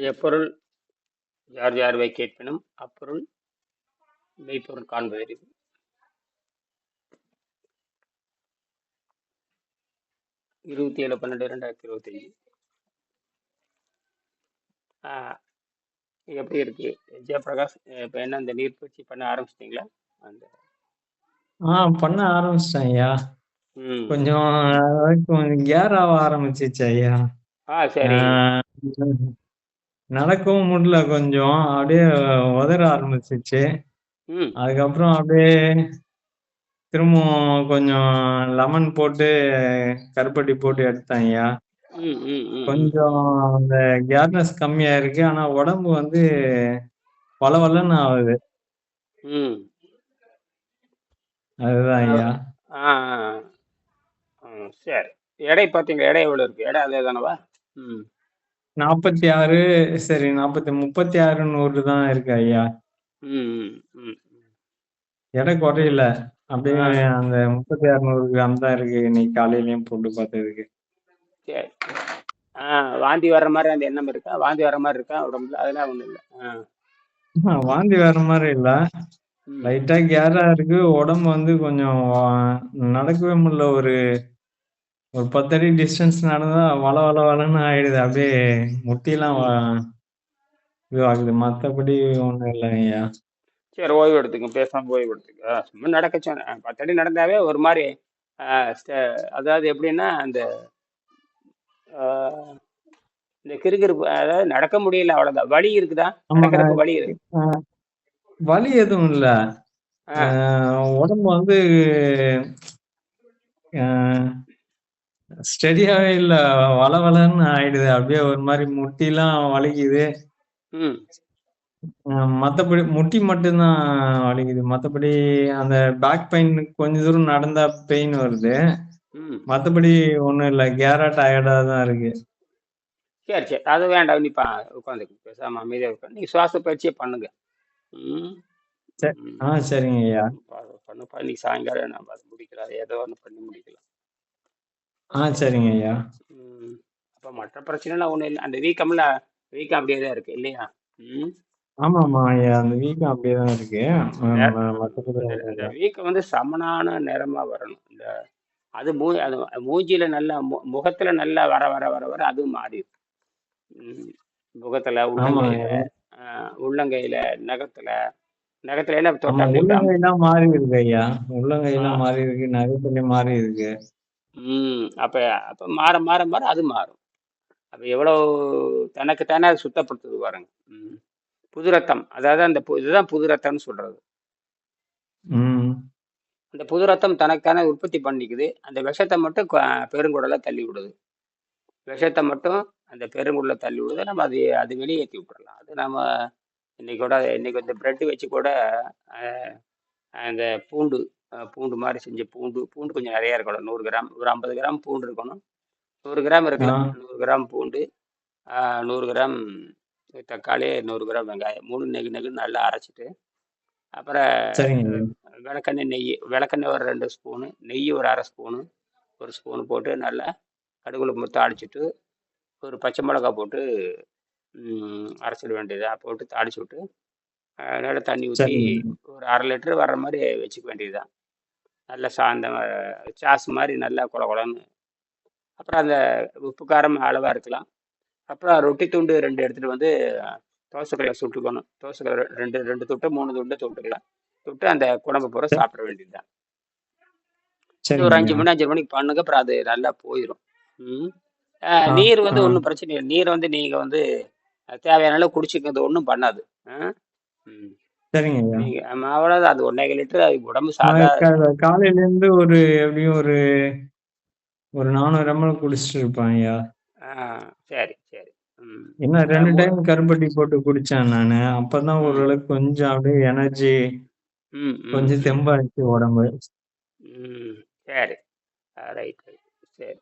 எப்பொருள் யார் யார்வை கேட்பினும் அப்பொருள் மெய்ப்பொருள் காண்பதறிவு இருபத்தி ஏழு பன்னெண்டு ரெண்டாயிரத்தி இருபத்தஞ்சி. எப்படி இருக்கு? ஜெயபிரகாஷ் இப்போ என்ன இந்த நீர் பயிற்சி பண்ண ஆரம்பிச்சிட்டிங்களா? அந்த ஆ பண்ண ஆரம்பிச்சிட்டேன் ஐயா. கொஞ்சம் கொஞ்சம் கேர் ஆக ஆரம்பிச்சிச்சு ஐயா. ஆ சரி. நடக்கவும் முடியல கொஞ்சம். அப்படியே உதற ஆரம்பிச்சிச்சு. ம். அதுக்கப்புறம் அப்படியே திரும்பவும் கொஞ்சம் லெமன் போட்டு கருப்பட்டி போட்டு எடுத்தேன் ஐயா. ம் ம் ம் ம். கொஞ்சம் அந்த கேர்னஸ் கம்மியா இருக்கு ஆனா உடம்பு வந்து வளவளன்னு ஆகுது. ம். அதுதான் ஐயா. ஆ ஆ, ஆ. ம், சரி. எடை பார்த்தீங்களா? எடை எவ்வளோ இருக்கு? எடை அதே தானவா ம். நாற்பத்தி ஆறு சரி நாற்பத்தி முப்பத்தி ஆறு நூறு தான் இருக்கு ஐயா. எடை குறையல. அப்படியே அந்த முப்பத்தி ஆறு நூறு கிராம் தான் இருக்கு. இன்னைக்கு காலையிலயும் போட்டு பார்த்ததுக்கு. சரி ஆ வாந்தி வர்ற மாதிரி அந்த எண்ணம் இருக்கா? வாந்தி வர்ற மாதிரி இருக்கா? உடம்புல? அதெல்லாம் ஒன்றும் இல்லை. ஆஹ் வாந்தி வர மாதிரி இல்ல. லைட்டா கேரா இருக்கு. உடம்பு வந்து கொஞ்சம் நடக்கவே முடியல. ஒரு ஒரு பத்தடி டிஸ்டன்ஸ் நடந்தா வள வள வளன்னு ஆயிடுது. அப்படியே முட்டிலாம் ம் வா- இதுவாகுது. மத்தபடி ஒண்ணும் இல்லை ஐயா. சரி ஓய்வு எடுத்துங்க பேசாம ஓய்வு எடுத்துங்க ஆ, சும்மா நடக்க சொன்னேன் பத்தடி நடந்தாவே ஒரு மாதிரி அதாவது எப்படின்னா அந்த இந்த கிறுகிறுப்பு அதாவது நடக்க முடியல அவ்வளோதான் வலி இருக்குதா? நடக்கிறப்ப வலி இருக்கு. வலி எதுவும் இல்ல. உடம்பு வந்து ஸ்டெடியாவே இல்ல. வள வளன்னு ஆயிடுது. அப்படியே ஒரு மாதிரி முட்டிலாம் வலிக்குது. ம். மத்தபடி முட்டி மட்டும்தான் வலிக்குது. மத்தபடி அந்த பேக் பெயின் கொஞ்ச தூரம் நடந்தா பெயின் வருது. ம். மத்தபடி ஒண்ணும் இல்ல. கேரா டயர்டா தான் இருக்கு. சரி சரி. அது வேண்டாம். நீ பா உட்காந்துக்கு பேசாம அமைதியாக உட்காந்து நீ சுவாச பயிற்சியே பண்ணுங்க. ஆ சரிங்க ஐயா. பா- பண்ணுப்பா இன்னைக்கு சாயங்காலம் நம்ம அது முடிக்கலாம் ஏதோ ஒன்று பண்ணி முடிக்கலாம். ஆ சரிங்க ஐயா. ம் அப்போ மற்ற பிரச்சனைலாம் ஒன்றும் இல்லை. அந்த வீக்கம்ல வீக்கம் அப்படியே தான் இருக்கு இல்லையா? ம். ஆமா ஆமா ஐயா அந்த வீக்கம் அப்படியே தான் இருக்கு. ஆஹ் நெ- ம- மத்தபடி அந்த ஒண்ணும் அந்த இல்ல. வீக்கம் வந்து சமனான நிறமா வரணும். இந்த அது மூ அது மூஞ்சில நல்லா மு முகத்துல நல்லா வர வர வர வர அதுவும் மாறிடும் ம், முகத்துல ஆமா உள்ளங்கையில ஐயா. ஆஹ், உள்ளங்கையில நகத்துல நகத்துல எல்லாம் ஆமா தொட்டா அப்படியே உள்ளங்கையெல்லாம் மாறி இருக்கு ஐயா. உள்ளங்கையெல்லாம் மாறி இருக்கு நகத்துல மாறி இருக்கு. ம். அப்ப அப்ப மாற மாற மாற அது மாறும். அப்ப எவ்வளவு தனக்கு தானே அது சுத்தப்படுத்துது பாருங்க. ம். புது ரத்தம். அதாவது அந்த பு- இதுதான் புது ரத்தம்னு சொல்றது. ம். அந்த புது ரத்தம் தனக்கான உற்பத்தி பண்ணிக்குது. அந்த விஷத்தை மட்டும் க- பெருங்குடலை தள்ளி விடுது. விஷத்தை மட்டும் அந்த பெருங்குடலை தள்ளி விடுது. நம்ம அது அது வெளியேற்றி விட்டுறலாம். அது நம்ம இன்னைக்கு கூட இன்னைக்கு வந்து பிரெட் வச்சு கூட அந்த பூண்டு பூண்டு மாதிரி செஞ்ச பூண்டு பூண்டு கொஞ்சம் நிறைய இருக்கணும். நூறு கிராம் ஒரு ஐம்பது கிராம் பூண்டு இருக்கணும். நூறு கிராம் ஆ. இருக்கலாம் நூறு கிராம் பூண்டு நூறு கிராம் தக்காளி நூறு கிராம் வெங்காயம். மூணு நெகு நெகு நல்லா அரைச்சிட்டு அப்புறம் விளக்கெண்ணெய் நெய் விளக்கெண்ணெய் ஒரு ரெண்டு ஸ்பூனு நெய் ஒரு அரை ஸ்பூனு ஒரு ஸ்பூன் போட்டு நல்லா கடுகுல முத்த தாளிச்சிட்டு ஒரு பச்சை மிளகா போட்டு அரைச்சிட வேண்டியதா. போட்டு தாளிச்சு விட்டு நல்லா தண்ணி ஊற்றி ஒரு அரை லிட்டர் வர்ற மாதிரி வச்சுக்க வேண்டியதுதான். நல்லா சாந்த சாஸ் மாதிரி நல்லா குழ குழன்னு. அப்புறம் அந்த உப்பு காரம் அளவாக இருக்கலாம். அப்புறம் ரொட்டி துண்டு ரெண்டு எடுத்துகிட்டு வந்து தோசைக்கல்லை சுட்டுக்கணும். தோசைக்கல்லை ரெண்டு ரெண்டு துட்டு மூணு துண்டு தொட்டுக்கலாம் தொட்டு அந்த குழம்பு பூரா சரி- சாப்பிட வேண்டியதுதான். சரிங்க ஒரு அஞ்சு மணி அஞ்சு மணிக்கு பண்ணுங்க அப்புறம் அது நல்லா போயிடும் நீர் வந்து ஒன்றும் பிரச்சனை இல்லை. நீர் வந்து நீங்கள் வந்து தேவையான அளவு குடிச்சிக்கிறது ஒன்றும் பண்ணாது? ம். சரிங்க ஐயா. நீங்கள் அவ்வளோதான் அது ஒன்றரை லிட்டர் அது உடம்பு சாதா காலையில இருந்து ஒரு எப்படியும் ஒரு ஒரு நானூறு எம்எல் குடிச்சிட்டு இருப்பேன் ஐயா. சரி சரி. என்ன ரெண்டு டைம் கருப்பட்டி போட்டு குடிச்சேன் நானு. அப்பதான் ஓரளவுக்கு கொஞ்சம் அப்படியே எனர்ஜி கொஞ்சம் ம். தெம்பாச்சு உடம்பு. சரி. Right right. சரி.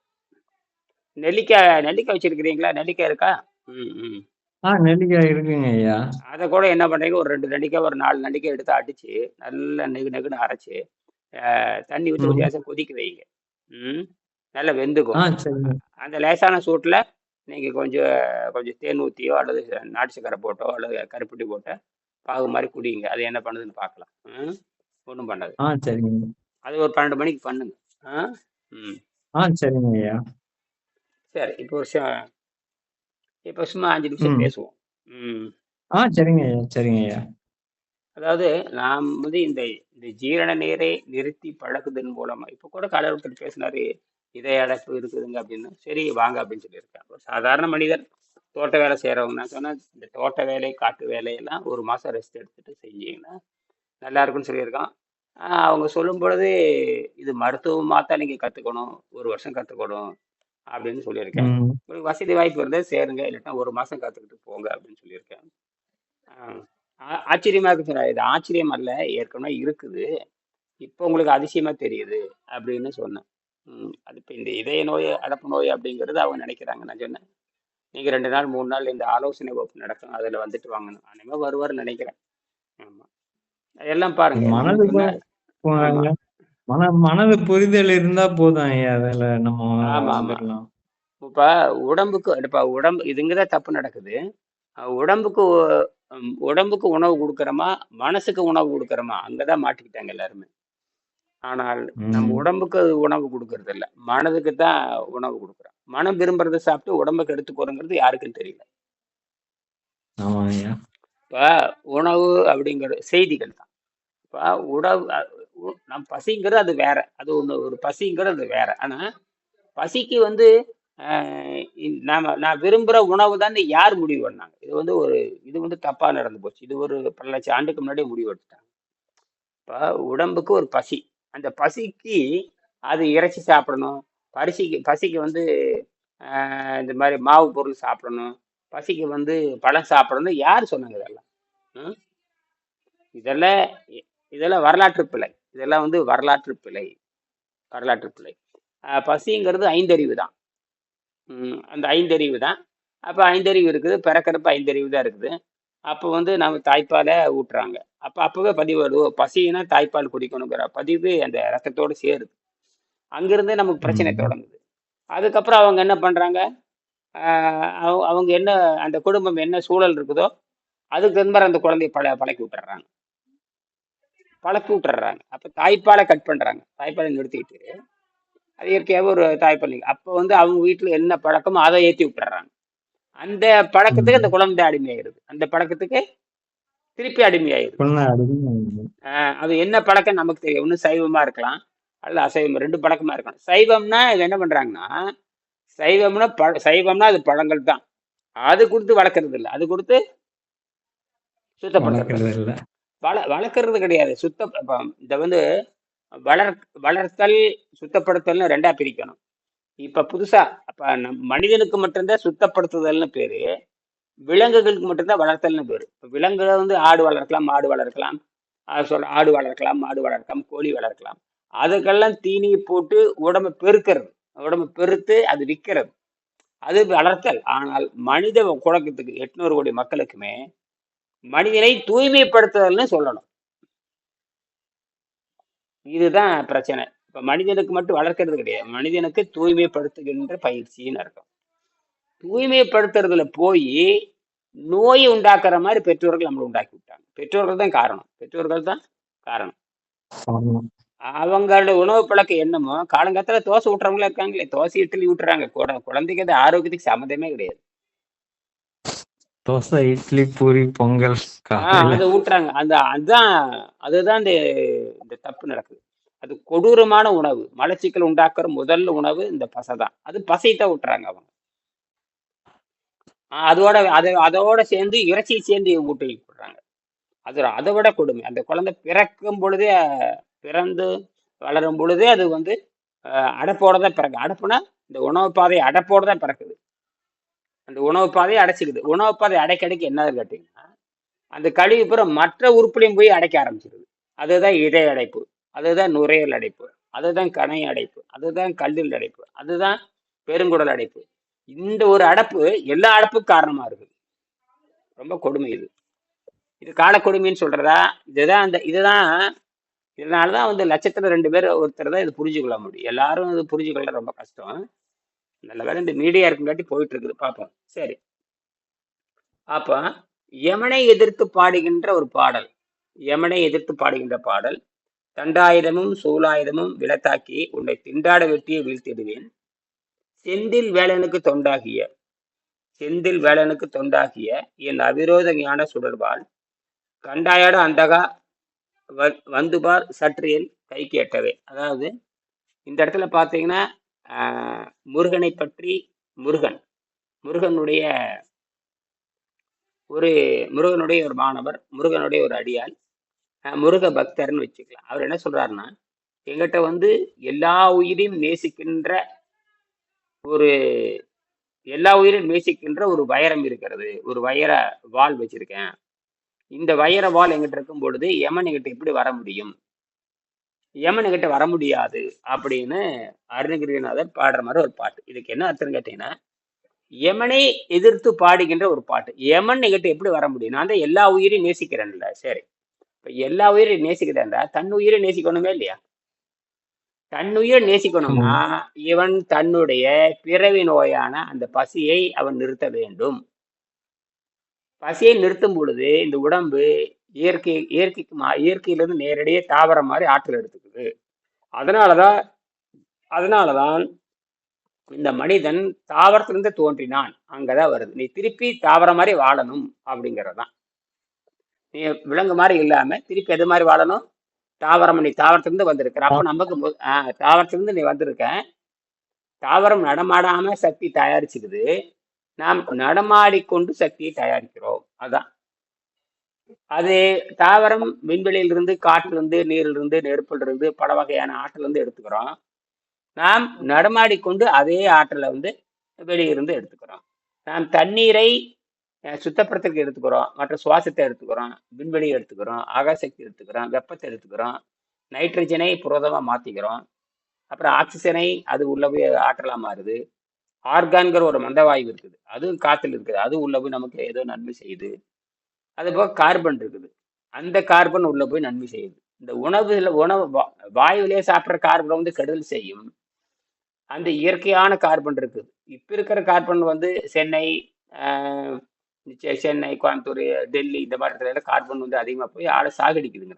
நெல்லிக்காய் நெல்லிக்காய் வச்சிருக்கிறீங்களா? நெல்லிக்காய் இருக்கா? ம் ம். ஆ நெல்லிக்காய் இருக்குங்க ஐயா. அதை கூட என்ன பண்ணுறீங்க ஒரு ரெண்டு நெல்லிக்காய் ஒரு நாலு நெல்லிக்காய் எடுத்து அடித்து நல்லா நெகு நெகுன்னு அரைச்சி தண்ணி ஊற்றி ஒரு லேசம் கொதிக்க வைங்க. ம் நல்லா ஆ வெந்துக்கும் சரிங்க. அந்த லேசான சூட்டில் நீங்கள் கொஞ்சம் கொஞ்சம் தேன் ஊற்றியோ அல்லது நாட்டு சக்கரை போட்டோ அல்லது கருப்பட்டி போட்டோ பாகு மாதிரி குடிங்க. அது என்ன பண்ணுதுன்னு பார்க்கலாம் ம் ஒன்றும் பண்ணாது. ஆ சரிங்க. அது ஒரு பன்னெண்டு மணிக்கு பண்ணுங்க. ஆ ம். ஆ சரிங்க ஐயா. சரி இப்போ ஒரு ச- இப்போ சும்மா அஞ்சு நிமிஷம் பேசுவோம். ம். ஆ சரிங்க சரிங்க ஐயா. அதாவது நாம் வந்து இந்த இந்த ஜீரண நீரை நிறுத்தி பழகுதன் மூலமா இப்போ கூட ஒருத்தர் பேசினாரு இதய அடைப்பு இருக்குதுங்க அப்படின்னு. சரி வாங்க அப்படின்னு சொல்லியிருக்கேன் ஒரு சாதாரண மனிதர் தோட்ட வேலை செய்கிறவங்க நான் சொன்னேன் இந்த தோட்ட வேலை காட்டு வேலையெல்லாம் ஒரு மாதம் ரெஸ்ட் எடுத்துட்டு செஞ்சீங்கன்னா நல்லா இருக்கும்னு சொல்லியிருக்கான். ஆஹ் அவங்க சொல்லும் பொழுது இது மருத்துவமாக தான் நீங்கள் கற்றுக்கணும் ஒரு வருஷம் கற்றுக்கணும் அப்படின்னு சொல்லியிருக்கேன். உங்களுக்கு வசதி வாய்ப்பு இருந்தால் சேருங்க. இல்லைன்னா ஒரு மாதம் கற்றுக்கிட்டு போங்க அப்படின்னு சொல்லியிருக்கேன். ஆச்சரியமா இருக்கு சார். இது ஆச்சரியம் அல்ல. ஏற்கனவே இருக்குது. இப்போ உங்களுக்கு அதிசயமா தெரியுது அப்படின்னு சொன்னேன். அது இப்போ இந்த இதய நோய் அடப்பு நோய் அப்படிங்கிறது அவங்க நினைக்கிறாங்க. நான் சொன்னேன். நீங்க ரெண்டு நாள் மூணு நாள் இந்த ஆலோசனை வகுப்பு நடக்கும் அதில் வந்துட்டு வாங்கணும். அனைவரும் வருவார்னு நினைக்கிறேன். ஆமா. எல்லாம் பாருங்க. மன மனது புரிதல் இருந்தா போதும் ஐயா அதுல நம்ம ஆமா ஆமா. இப்ப உடம்புக்கு இப்ப உடம்பு இதுங்கதான் தப்பு நடக்குது. உடம்புக்கு உடம்புக்கு உணவு கொடுக்கறோமா மனசுக்கு உணவு கொடுக்கறோமா அங்கதான் மாட்டிக்கிட்டாங்க எல்லாருமே. ஆனால் நம்ம உடம்புக்கு உணவு கொடுக்கறது இல்ல. மனதுக்கு தான் உணவு கொடுக்குறோம். மனம் விரும்புறதை சாப்பிட்டு உடம்புக்கு எடுத்துக்கோருங்கிறது யாருக்கும் தெரியல. ஆமா ஐயா இப்ப உணவு அப்படிங்கிற செய்திகள் தான். இப்ப உணவு நம் பசிங்கிறது அது வேற. அது ஒன்று ஒரு பசிங்கிறது அது வேற. ஆனால் பசிக்கு வந்து நாம் நான் விரும்புகிற உணவு தான் யார் முடிவு பண்ணாங்க? இது வந்து ஒரு இது வந்து தப்பாக நடந்து போச்சு. இது ஒரு பல லட்சம் ஆண்டுக்கு முன்னாடியே முடிவு எடுத்துட்டாங்க. இப்போ உடம்புக்கு ஒரு பசி. அந்த பசிக்கு அது இறைச்சி சாப்பிடணும். பரிசிக்கு பசிக்கு வந்து இந்த மாதிரி மாவு பொருள் சாப்பிடணும். பசிக்கு வந்து பழம் சாப்பிடணும் யார் சொன்னாங்க இதெல்லாம்? ம்? இதெல்லாம் இதெல்லாம் வரலாற்று பிழை. இதெல்லாம் வந்து வரலாற்று பிழை. வரலாற்று பிழை. பசிங்கிறது ஐந்தறிவு தான். அந்த ஐந்தறிவு தான். அப்போ ஐந்தறிவு இருக்குது பிறக்கிறப்ப ஐந்தறிவு தான் இருக்குது. அப்போ வந்து நம்ம தாய்ப்பாலை ஊட்டுறாங்க. அப்போ அப்போவே பதிவு வருவோம் பசினா தாய்ப்பால் குடிக்கணுங்கிற பதிவு அந்த ரத்தத்தோடு சேருது. அங்கிருந்து நமக்கு பிரச்சனை தொடங்குது. அதுக்கப்புறம் அவங்க என்ன பண்ணுறாங்க அவங்க என்ன அந்த குடும்பம் என்ன சூழல் இருக்குதோ அதுக்கு தகுந்த மாதிரி அந்த குழந்தைய பழ பழக்கி விட்டுறாங்க. பழக்கி விட்டுறாங்க. அப்போ தாய்ப்பாலை கட் பண்ணுறாங்க தாய்ப்பாலை நிறுத்திட்டு அது இயற்கையாகவே ஒரு தாய்ப்பால். அப்போ வந்து அவங்க வீட்டில் என்ன பழக்கமோ அதை ஏற்றி விட்டுறாங்க. அந்த பழக்கத்துக்கு அந்த குழந்தை அடிமையாயிருது அந்த பழக்கத்துக்கு திருப்பி அடிமையாயிருது அது என்ன பழக்கம் நமக்கு தெரியும் ஒன்று சைவமா இருக்கலாம். அல்ல அசைவம் ரெண்டு பழக்கமா இருக்கலாம். சைவம்னா இது என்ன பண்றாங்கன்னா சைவம்னா பழ சைவம்னா அது பழங்கள் தான். அது கொடுத்து வளர்க்கறது இல்லை. அது கொடுத்து வளர்க்கறது இல்ல. வள வளர்க்கறது கிடையாது. சுத்த இதை வந்து வளர் வளர்த்தல் சுத்தப்படுத்தல்னு ரெண்டா பிரிக்கணும். இப்ப புதுசா அப்ப மனிதனுக்கு மட்டும்தான் சுத்தப்படுத்துதல்னு பேரு விலங்குகளுக்கு மட்டும்தான் வளர்த்தல்னு பேரு. விலங்குகளை வந்து ஆடு வளர்க்கலாம் மாடு வளர்க்கலாம் சொல்ற ஆடு வளர்க்கலாம் மாடு வளர்க்கலாம் கோழி வளர்க்கலாம். அதுக்கெல்லாம் தீனி போட்டு உடம்ப பெருக்கிறது. உடம்ப பெருத்து அது விற்கிறது. அது வளர்த்தல். ஆனால் மனித குழக்கத்துக்கு எட்நூறு கோடி மக்களுக்குமே மனிதனை தூய்மைப்படுத்துதல்னு சொல்லணும். இதுதான் பிரச்சனை. இப்ப மனிதனுக்கு மட்டும் வளர்க்கறது கிடையாது. மனிதனுக்கு தூய்மைப்படுத்துகின்ற பயிற்சின்னு அர்த்தம். தூய்மைப்படுத்துறதுல போய் நோயை உண்டாக்குற மாதிரி பெற்றோர்கள் நம்மளை உண்டாக்கி விட்டாங்க. பெற்றோர்கள் தான் காரணம். பெற்றோர்கள் தான் காரணம். அவங்களோட உணவு பழக்கம் என்னமோ காலங்காலத்துல தோசை விட்டுறவங்களா இருக்காங்களே தோசை இட்லி விட்டுறாங்க குட- குழந்தைக்கு அது ஆரோக்கியத்துக்கு சம்மந்தமே கிடையாது. தோசை இட்லி பூரி பொங்கல் அதை ஊட்டுறாங்க. அந்த அதான் அதுதான் இந்த இந்த தப்பு நடக்குது. அது கொடூரமான உணவு. மலச்சிக்கல் உண்டாக்குற முதல் உணவு இந்த பசை தான். அது பசைத்தான் விட்டுறாங்க அவங்க. அதோட அதை அதோட சேர்ந்து இறைச்சி சேர்ந்து ஊட்டி விடுறாங்க அது அதை விட கொடுமை. அந்த குழந்தை பிறக்கும் பொழுதே பிறந்து வளரும் பொழுதே அது வந்து அஹ், அடைப்போட தான் பிறகு அடைப்புனா இந்த உணவு பாதை அடைப்போட தான் பிறக்குது. அந்த உணவு பாதையை அடைச்சிக்குது. உணவு பாதை அடைக்க அடைக்க என்னது கேட்டீங்கன்னா அந்த கழிவு பிற மற்ற உறுப்புலையும் போய் அடைக்க ஆரம்பிச்சிருது. அதுதான் இதய அடைப்பு அதுதான் நுரையீரல் அடைப்பு அதுதான் கணை அடைப்பு அதுதான் கல்லீரல் அடைப்பு அதுதான் பெருங்குடல் அடைப்பு. இந்த ஒரு அடைப்பு எல்லா அடைப்புக்கும் காரணமா இருக்குது. ரொம்ப கொடுமை இது. இது காலக்கொடுமைன்னு சொல்றதா? இதுதான் அந்த இதுதான் இதனாலதான் வந்து லட்சத்துல ரெண்டு பேர் ஒருத்தர் தான் இது புரிஞ்சுக்கொள்ள முடியும். எல்லாரும் இது புரிஞ்சுக்கொள்ள ரொம்ப கஷ்டம். நல்ல வேலை இந்த மீடியா இருக்குங்காட்டி போயிட்டு இருக்குது பார்ப்போம் சரி. அப்ப யமனை எதிர்த்து பாடுகின்ற ஒரு பாடல். யமனை எதிர்த்து பாடுகின்ற பாடல். தண்டாயுதமும் சூலாயுதமும் விலத்தாக்கி உன்னை திண்டாட வெட்டியை வீழ்த்திடுவேன். செந்தில் வேலனுக்கு தொண்டாகிய செந்தில் வேலனுக்கு தொண்டாகிய என் அவிரோத ஞான சுடர்வாள் கண்டாயாட அந்தகா வ- வந்துபார் சற்றியல் கைக்கு கேட்டவே அதாவது இந்த இடத்துல பார்த்தீங்கன்னா முருகனை பற்றி முருகன். முருகனுடைய ஒரு முருகனுடைய ஒரு மாணவர் முருகனுடைய ஒரு அடியால் முருக பக்தர்னு வச்சுக்கலாம். அவர் என்ன சொல்றாருன்னா எங்கிட்ட வந்து எல்லா உயிரையும் நேசிக்கின்ற ஒரு எல்லா உயிரையும் நேசிக்கின்ற ஒரு வைரம் இருக்கிறது. ஒரு வைர வாள் வச்சிருக்கேன். இந்த வைர வாள் எங்கிட்ட இருக்கும் பொழுது யமன் எங்கிட்ட எப்படி வர முடியும்? யமனுக்கிட்ட வர முடியாது அப்படின்னு அருணகிரிநாதர் பாடுற மாதிரி ஒரு பாட்டு. இதுக்கு என்ன அர்த்தம் கேட்டீங்கன்னா யமனை எதிர்த்து பாடுகின்ற ஒரு பாட்டு. யமன் கிட்ட எப்படி வர முடியும்? நான் தான் எல்லா உயிரையும் நேசிக்கிறேன்ல சரி. இப்ப எல்லா உயிரையும் நேசிக்கிறேன்டா தன் உயிரை நேசிக்கணுமே இல்லையா? தன் உயிரை நேசிக்கணும்னா இவன் தன்னுடைய பிறவி நோயான அந்த பசியை அவன் நிறுத்த வேண்டும். பசியை நிறுத்தும் பொழுது இந்த உடம்பு இயற்கை இயற்கைக்கு மா இயற்கையிலேருந்து நேரடியே தாவரம் மாதிரி ஆற்றல் எடுத்துக்குது. அதனால தான் அதனால தான் இந்த மனிதன் தாவரத்திலிருந்து தோன்றினான். அங்கதான் வருது. நீ திருப்பி தாவரம் மாதிரி வாழணும் அப்படிங்கறதுதான். நீ விலங்கு மாதிரி இல்லாம திருப்பி எது மாதிரி வாழணும்? தாவரம் நீ தாவரத்திலிருந்து வந்திருக்கிற. அப்போ நமக்கு ஆஹ் தாவரத்திலிருந்து நீ வந்திருக்க. தாவரம் நடமாடாம சக்தி தயாரிச்சுக்குது. நாம் நடமாடிக்கொண்டு சக்தியை தயாரிக்கிறோம். அதான். அது தாவரம் விண்வெளியிலிருந்து காற்றிலிருந்து நீரிலிருந்து நெருப்பிலிருந்து பல வகையான ஆற்றல் எடுத்துக்கிறோம். நாம் நடமாடிக்கொண்டு அதே ஆற்றலை வந்து வெளியிருந்து எடுத்துக்கிறோம். நாம் தண்ணீரை சுத்தப்படுத்துறதுக்கு எடுத்துக்கிறோம். மற்ற சுவாசத்தை எடுத்துக்கிறோம். விண்வெளியை எடுத்துக்கிறோம். ஆகாசக்தி எடுத்துக்கிறோம். வெப்பத்தை எடுத்துக்கிறோம். நைட்ரஜனை புரதமாக மாற்றிக்கிறோம் அப்புறம் ஆக்சிஜனை அது உள்ள போய் ஆற்றலாக மாறுது. ஆர்கான்கிற ஒரு மந்தவாயு இருக்குது. அதுவும் காற்றில் இருக்குது. அது உள்ள போய் நமக்கு ஏதோ நன்மை செய்யுது. அது போக கார்பன் இருக்குது. அந்த கார்பன் உள்ள போய் நன்மை செய்யுது. இந்த உணவுல உணவு வா- வாயுவிலே சாப்பிட்ற கார்பன் வந்து கெடுதல் செய்யும். அந்த இயற்கையான கார்பன் இருக்குது. இப்ப இருக்கிற கார்பன் வந்து சென்னை சென்னை கோயம்புத்தூர் டெல்லி இந்த மாதிரி இடத்துல எல்லாம் கார்பன் வந்து அதிகமா போய் ஆளை சாகடிக்குதுங்க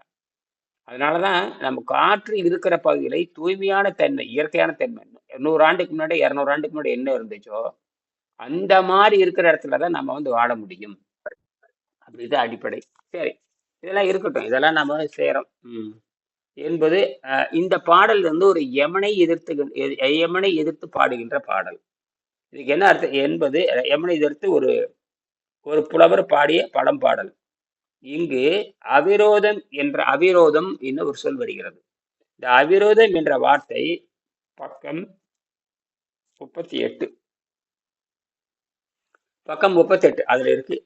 அதனாலதான் நம்ம காற்று இருக்கிற பகுதிகளை தூய்மையான தன்மை இயற்கையான தன்மை நூறு ஆண்டுக்கு முன்னாடி இரநூறு ஆண்டுக்கு முன்னாடி என்ன இருந்துச்சோ அந்த மாதிரி இருக்கிற இடத்துல தான் நம்ம வந்து வாழ முடியும். இது அடிப்படை. சரி இதெல்லாம் இருக்கட்டும். இதெல்லாம் நம்ம சேரும். என்பது இந்த பாடல் வந்து ஒரு யமனை எதிர்த்து யமனை எதிர்த்து பாடுகின்ற பாடல். இதுக்கு என்ன அர்த்தம்? என்பது யமனை எதிர்த்து ஒரு ஒரு புலவர் பாடிய படம் பாடல். இங்கு அவிரோதம் என்ற அவிரோதம் என்று ஒரு சொல் வருகிறது. இந்த அவிரோதம் என்ற வார்த்தை பக்கம் முப்பத்தி எட்டு. பக்கம் முப்பத்தெட்டு அதுல இருக்கு.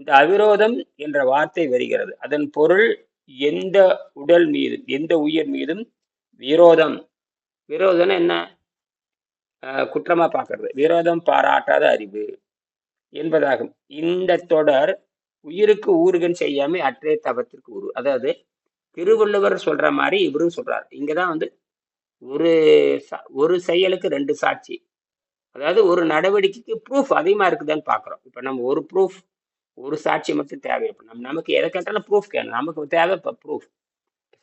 இந்த அவிரோதம் என்ற வார்த்தை வருகிறது. அதன் பொருள் எந்த உடல் மீதும் எந்த உயிர் மீதும் விரோதம். விரோதம் என்ன? குற்றமா பார்க்கறது. விரோதம் பாராட்டாத அறிவு என்பதாகும். இந்த தொடர் உயிருக்கு ஊருகன் செய்யாம அற்றே தவத்திற்கு உரு அதாவது திருவள்ளுவர் சொல்ற மாதிரி இவரும் சொல்றார். இங்கதான் வந்து ஒரு ஒரு செயலுக்கு ரெண்டு சாட்சி. அதாவது ஒரு நடவடிக்கைக்கு ப்ரூஃப் அதிகமா இருக்குதான்னு பாக்குறோம் இப்ப நம்ம ஒரு ப்ரூஃப் ஒரு சாட்சி மட்டும் தேவை இப்போ நம்ம நமக்கு எதை கேட்டாலும் ப்ரூஃப் கேட்கணும். நமக்கு தேவை இப்போ ப்ரூஃப்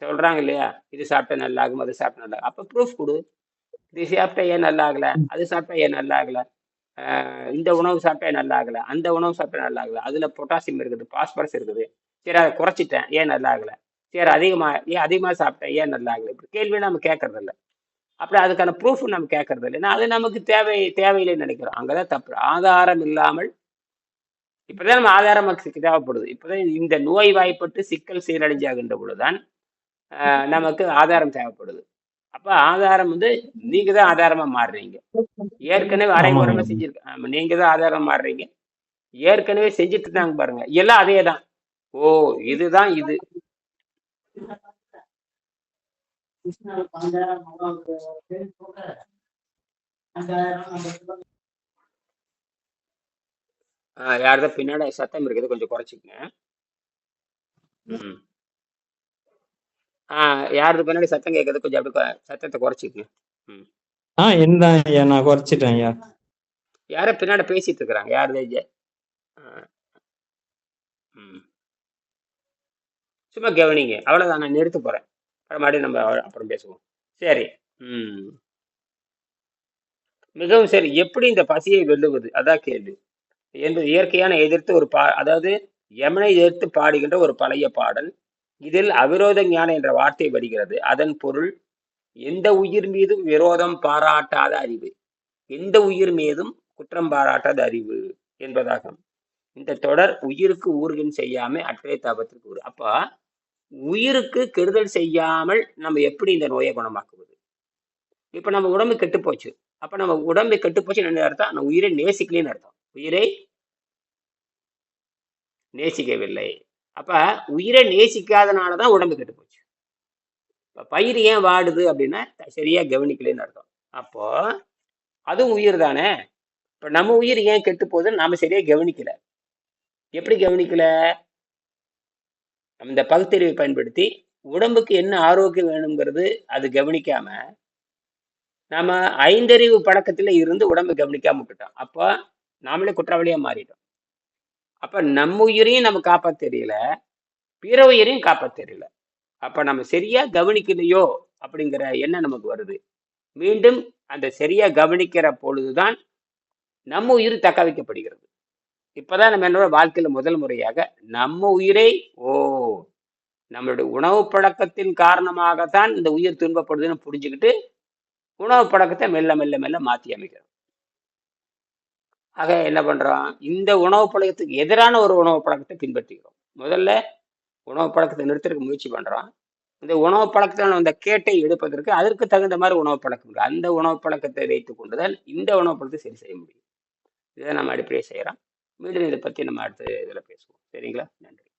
சொல்றாங்க இல்லையா? இது சாப்பிட்டா நல்லா ஆகும் அது சாப்பிட்டா நல்லா அப்போ ப்ரூஃப் கொடு. இது சாப்பிட்டா ஏன் நல்லா ஆகல அது சாப்பிட்டா ஏன் நல்லா ஆகல இந்த உணவு சாப்பிட்டா ஏன் நல்லா ஆகல அந்த உணவு சாப்பிட்டா நல்லா ஆகல அதுல பொட்டாசியம் இருக்குது பாஸ்பரஸ் இருக்குது. சரி அதை குறைச்சிட்டேன் ஏன் நல்லா ஆகல சரி அதிகமா ஏன் அதிகமா சாப்பிட்டேன் ஏன் நல்லா ஆகல இப்படி கேள்வி நம்ம கேட்கறது இல்லை. அப்படி அதுக்கான ப்ரூஃப் நம்ம கேட்கறது இல்லை. ஏன்னா அது நமக்கு தேவை தேவையில்லைன்னு நினைக்கிறோம். அங்கதான் தப்பு. ஆதாரம் இல்லாமல் இப்பதான் நம்ம ஆதாரம் நமக்கு தேவைப்படுது. இப்பதான் இந்த நோய் வாய்ப்பட்டு சிக்கல் சீரழிஞ்சாகின்ற பொழுதுதான் ஆஹ் நமக்கு ஆதாரம் தேவைப்படுது. அப்ப ஆதாரம் வந்து நீங்க தான் ஆதாரமா மாறுறீங்க. ஏற்கனவே அரைமுறைமா செஞ்சிருக்க ஆமா, நீங்க தான் ஆதாரம் மாறுறீங்க. ஏற்கனவே செஞ்சுட்டு இருந்தாங்க பாருங்க. எல்லாம் அதே தான் ஓ இதுதான் இது. ஆஹ் யாரதான் பின்னாடி சத்தம் இருக்குது கொஞ்சம் குறைச்சிக்கங்க. ம். ஆஹ் யாரது பின்னாடி சத்தம் கேட்கறது கொஞ்சம் அப்படி சத்தத்தை குறைச்சிக்கங்க. ம். ஆ என்ன ஐயா நான் குறைச்சிட்டேன் ஐயா. யாரோ பின்னாடி பேசிட்டு இருக்கிறாங்க யார் தேஜ ம். சும்மா கவனிங்க அவ்வளோதான் நான் நிறுத்த போகிறேன் மறுபடியும் நம்ம அப்புறம் பேசுவோம். சரி ம். மிகவும் சரி எப்படி இந்த பசியை வெல்லுவது? அதான் கேள்வி. இயற்கையான எதிர்த்து ஒரு பா அதாவது யமனை எதிர்த்து பாடுகின்ற ஒரு பழைய பாடல். இதில் அவிரோத ஞானம் என்ற வார்த்தை வருகிறது. அதன் பொருள் எந்த உயிர் மீதும் விரோதம் பாராட்டாத அறிவு. எந்த உயிர் மீதும் குற்றம் பாராட்டாத அறிவு என்பதாகும். இந்த தொடர் உயிருக்கு ஊர்கின் செய்யாம அற்றைய தாபத்திற்கு ஊர் அப்ப உயிருக்கு கெடுதல் செய்யாமல் நம்ம எப்படி இந்த நோயை குணமாக்குவது? இப்ப நம்ம உடம்பு கெட்டு போச்சு அப்ப நம்ம உடம்பு கெட்டு போச்சு என்ன அர்த்தம்? நம்ம உயிரை நேசிக்கலன்னு அர்த்தம். உயிரை நேசிக்கவில்லை. அப்ப உயிரை நேசிக்காதனாலதான் உடம்பு கெட்டு போச்சு. இப்ப பயிர் ஏன் வாடுது அப்படின்னா சரியா கவனிக்கலைன்னு அர்த்தம். அப்போ அதுவும் உயிர் தானே? இப்ப நம்ம உயிர் ஏன் கெட்டு போகுதுன்னு நாம சரியா கவனிக்கல. எப்படி கவனிக்கல? இந்த பகுத்தறிவை பயன்படுத்தி உடம்புக்கு என்ன ஆரோக்கியம் வேணுங்கிறது அது கவனிக்காம நாம ஐந்தறிவு பழக்கத்துல இருந்து உடம்பை கவனிக்காம விட்டுட்டோம். அப்போ நாமளே குற்றவாளியா மாறிட்டோம். அப்ப நம்ம உயிரையும் நம்ம காப்பாத்த தெரியல பிற உயிரையும் காப்பாத்த தெரியல. அப்ப நம்ம சரியா கவனிக்கலையோ அப்படிங்கிற எண்ணம் நமக்கு வருது. மீண்டும் அந்த சரியா கவனிக்கிற பொழுதுதான் நம்ம உயிர் தக்க வைக்கப்படுகிறது. இப்பதான் நம்ம என்னோட வாழ்க்கையில முதல் முறையாக நம்ம உயிரை ஓ நம்மளுடைய உணவு பழக்கத்தின் காரணமாகத்தான் இந்த உயிர் துன்பப்படுதுன்னு புரிஞ்சுக்கிட்டு உணவு பழக்கத்தை மெல்ல மெல்ல மெல்ல மாற்றி அமைக்கிறோம். ஆக என்ன பண்ணுறோம் இந்த உணவு பழக்கத்துக்கு எதிரான ஒரு உணவு பழக்கத்தை பின்பற்றுகிறோம் முதல்ல உணவு பழக்கத்தை நிறுத்துறதுக்கு முயற்சி பண்ணுறோம் இந்த உணவு பழக்கத்தில் அந்த கேட்டை எடுப்பதற்கு அதற்கு தகுந்த மாதிரி உணவு பழக்கம் அந்த உணவு பழக்கத்தை வைத்து கொண்டுதான் இந்த உணவு பழக்கத்தை சரி செய்ய முடியும். இதை நம்ம அடிப்படையை செய்கிறோம் மீண்டும் இதை பற்றி நம்ம அடுத்த இதில் பேசுவோம். சரிங்களா? நன்றி.